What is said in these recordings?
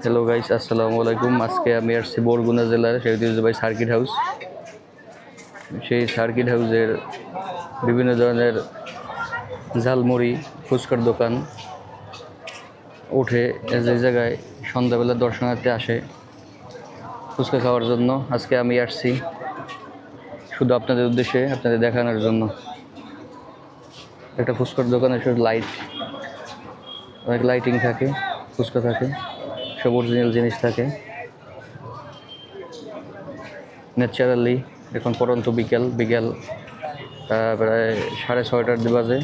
Hello guys আসসালামু আলাইকুম আজকে আমি আসছি বরগুনা জেলার ঐতিহ্যবাহী সার্কিট হাউস সেই সার্কিট হাউসের বিভিন্ন ধরনের ঝালমুড়ি ফুচকার দোকান উঠে যে জায়গায় সন্ধ্যাবেলা দর্শনার্থী আসে ফুচকা খাওয়ার জন্য আজকে আমি আসছি শুধু আপনাদের উদ্দেশ্যে আপনাদের দেখানোর জন্য একটা ফুচকার দোকানে শুধু লাইট অনেক লাইটিং থাকে ফুচকা থাকে সব অরিজিনাল জিনিস থাকে। ন্যাচারালি এখন পরন্ত বিকেল বিকেল প্রায় সাড়ে ছয়টার বাজে।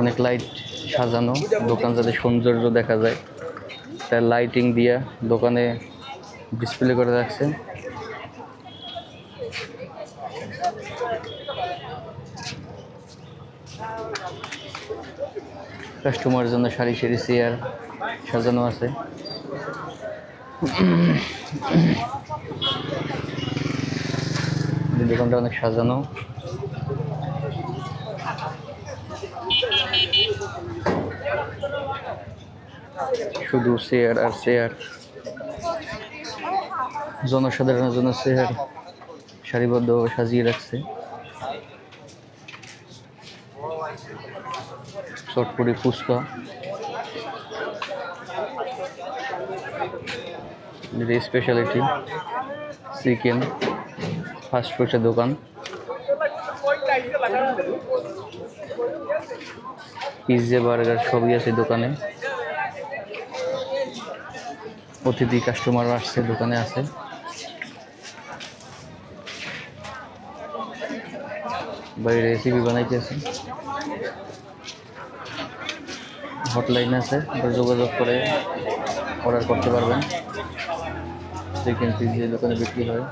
অনেক লাইট সাজানো, দোকান যাতে সৌন্দর্য দেখা যায়। তার লাইটিং দিয়া দোকানে ডিসপ্লে করে রাখছে কাস্টমারের জন্য সারি সারি চেয়ার সাজানো আছে। দোকানটা অনেক সাজানো। শুধু চেয়ার আর চেয়ার। জনসাধারণের জন্য সেহার সারিবদ্ধভাবে সাজিয়ে রাখছে। Chotpoti fuchka. Speciality chicken fast ফুডের দোকান। পিৎজা বার্গার সবই আছে দোকানে। অতিথি কাস্টমার আসছে, দোকানে আছে। বাইরে রেসিপি বানাইতেছে হটলাইন আছে যোগাযোগ করে অর্ডার করতে পারবেন। চিকেন পিৎজা দোকানে বিক্রি হয়।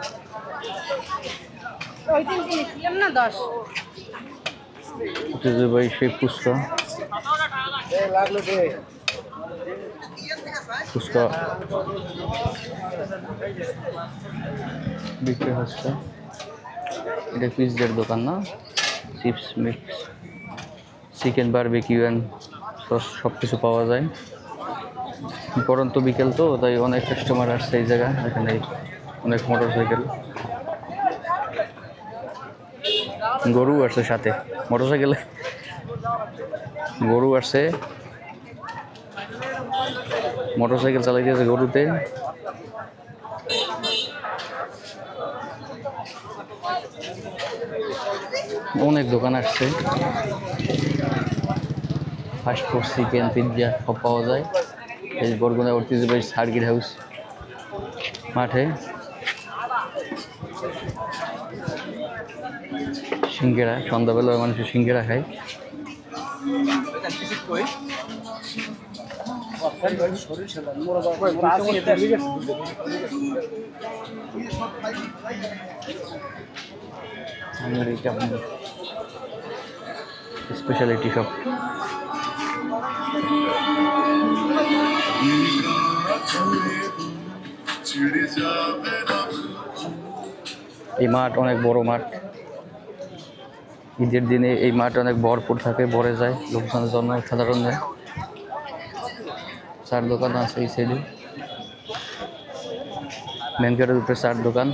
ঐতিহ্যবাহী সেই ফুচকা। ফুচকা বিক্রি হচ্ছে। এটা পিৎজার দোকান না? Chips mix, chicken barbecue and sauce সব কিছু পাওয়া যায়। পরন্ত বিকেল তো, তাই অনেক কাস্টমার আসছে এই জায়গায় এখানে অনেক মোটর সাইকেল গরু আসছে সাথে মোটর সাইকেলে গরু আসছে। মোটর সাইকেল চালাইতেছে গরুতে। অনেক দোকান আসছে। ফাস্ট ফুড চিকেন পিৎজা সব পাওয়া যায়। এই বরগুনা ঐতিহ্যবাহী সার্কিট হাউস মাঠে। সিঙ্গেরা, সন্ধ্যাবেলা মানুষের সিঙ্গেরা খায়। আমার এটা স্পেশালিটি সব এই মাঠ অনেক বড় মাঠ। ঈদের দিনে এই মাঠ অনেক ভরপুর থাকে, ভরে যায়, লোকজনের জন্য সাধারণের চার দোকান আছে এই সাইডে মেন গেটের উপরে চার দোকান।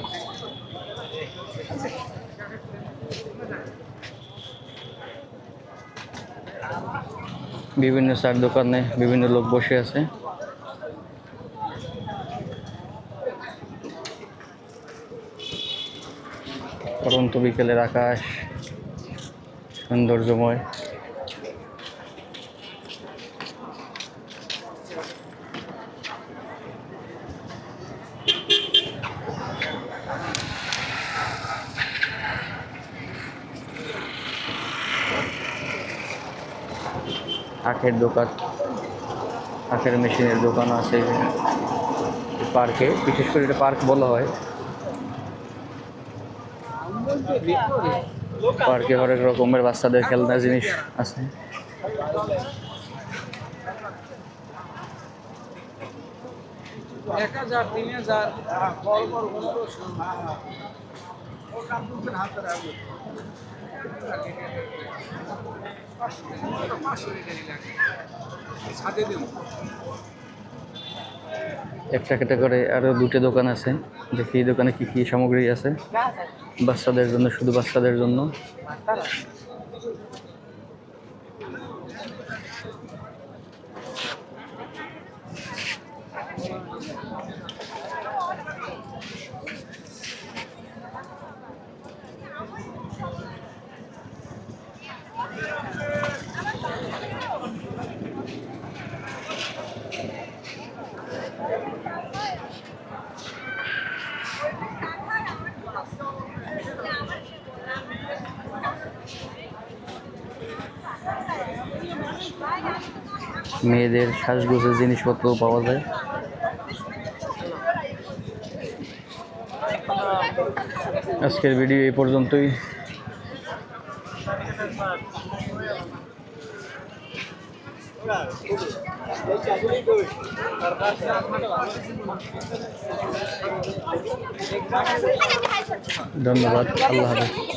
বিভিন্ন চার দোকানে বিভিন্ন লোক বসে আছে। পরন্ত বিকেলের আকাশ সৌন্দর্যময়। আখের দোকান আখের মেশিনের দোকান আছে। পার্কে, বিশেষ করে এটা পার্ক বলা হয়। পার্কে হরেক রকমের বাচ্চাদের খেলনার জিনিস আছে। একটা একটা করে আরও দুটো দোকান আছে দেখি এই দোকানে কি কি সামগ্রী আছে? বাচ্চাদের জন্য, শুধু বাচ্চাদের জন্য। মেয়েদের সাজগোজের জিনিসপত্র পাওয়া যায়। আজকের ভিডিও এই পর্যন্তই। ধন্যবাদ আল্লাহ হাফেজ।